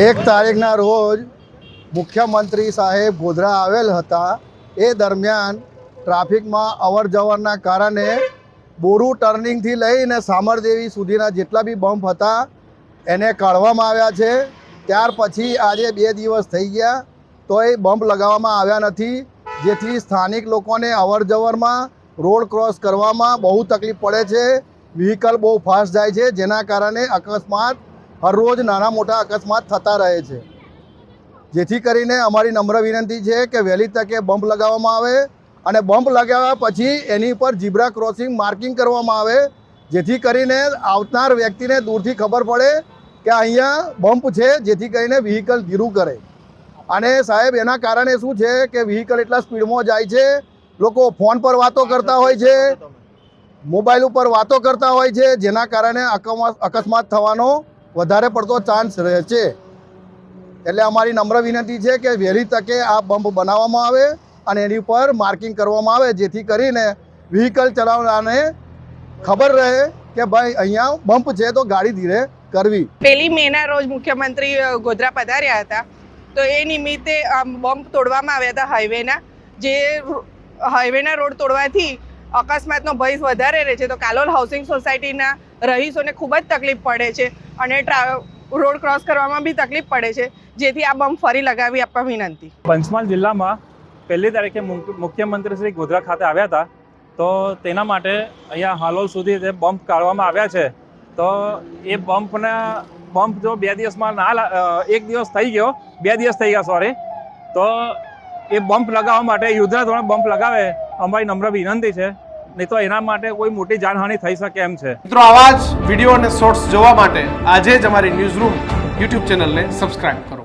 એક તારીખના રોજ મુખ્યમંત્રી સાહેબ ગોધરા આવેલ હતા. એ દરમિયાન ટ્રાફિકમાં અવર જવરના કારણે બોરુ ટર્નિંગથી લઈને સામરદેવી સુધીના જેટલા બી બમ્પ હતા, એને કાઢવામાં આવ્યા છે. ત્યાર પછી આજે બે દિવસ થઈ ગયા તો એ બમ્પ લગાવવામાં આવ્યા નથી. જેથી સ્થાનિક લોકોને અવર જવરમાં રોડ ક્રોસ કરવામાં બહુ તકલીફ પડે છે. વ્હીકલ બહુ ફાસ્ટ જાય છે, જેના કારણે અકસ્માત હરરોજ નાના મોટા અકસ્માત થતા રહે છે. જેથી કરીને અમારી નમ્ર વિનંતી છે કે વહેલી તકે બમ્પ લગાવવામાં આવે અને બમ્પ લગાવ્યા પછી એની પર જીબ્રા ક્રોસિંગ માર્કિંગ કરવામાં આવે. જેથી કરીને આવનાર વ્યક્તિને દૂરથી ખબર પડે કે અહીંયા બમ્પ છે, જેથી કરીને વ્હીકલ ધીરું કરે. અને સાહેબ, એના કારણે શું છે કે વ્હીકલ એટલા સ્પીડમાં જાય છે, લોકો ફોન પર વાતો કરતા હોય છે મોબાઈલ ઉપર વાતો કરતા હોય છે, જેના કારણે અકસ્માત થવાનો વધારે પડતો ચાન્સ રહે છે. એટલે અમારી નમ્ર વિનંતી છે કે વહેલી તકે આ બમ્પ બનાવવામાં આવે અને એની ઉપર માર્કિંગ કરવામાં આવે, જેથી કરીને વ્હીકલ ચલાવનારને ખબર રહે કે ભાઈ અહીંયા બમ્પ છે તો ગાડી ધીરે કરવી. પહેલી મેના રોજ મુખ્યમંત્રી ગોધરા પધાર્યા હતા. તો એ નિમિત્તે બમ્પ તોડવામાં આવ્યા હતા હાઈવેના જે હાઈવેના રોડ તોડવાથી અકસ્માતનો ભય વધારે રહે છે, તો કાલોલ હાઉસિંગ સોસાયટીના રહીશોને ખૂબ જ તકલીફ પડે છે અને રોડ ક્રોસ કરવામાં બી તકલીફ પડે છે, જેથી આ બમ્પ ફરી લગાવી આપવા વિનંતી. પંચમહાલ જિલ્લામાં પહેલી તારીખે મુખ્ય- મુખ્યમંત્રી શ્રી ગોધરા ખાતે આવ્યા હતા, તો તેના માટે અહીંયા હાલોલ સુધી જે બમ્પ કાઢવામાં આવ્યા છે, તો એ બમ્પના બમ્પ જો બે દિવસમાં ના એક દિવસ થઈ ગયો, બે દિવસ થઈ ગયા સોરી તો એ બમ્પ લગાવવા માટે યુદ્ધના ધોરણે બમ્પ લગાવે અમારી નમ્ર વિનંતી છે. નહીં તો એના માટે કોઈ મોટી જાનહાનિ થઈ શકે એમ છે. મિત્રો, આવા જ વીડિયો અને શોર્ટ્સ જોવા માટે આજે જ અમારી ન્યૂઝ રૂમ યુટ્યુબ ચેનલને સબસ્ક્રાઇબ કરો.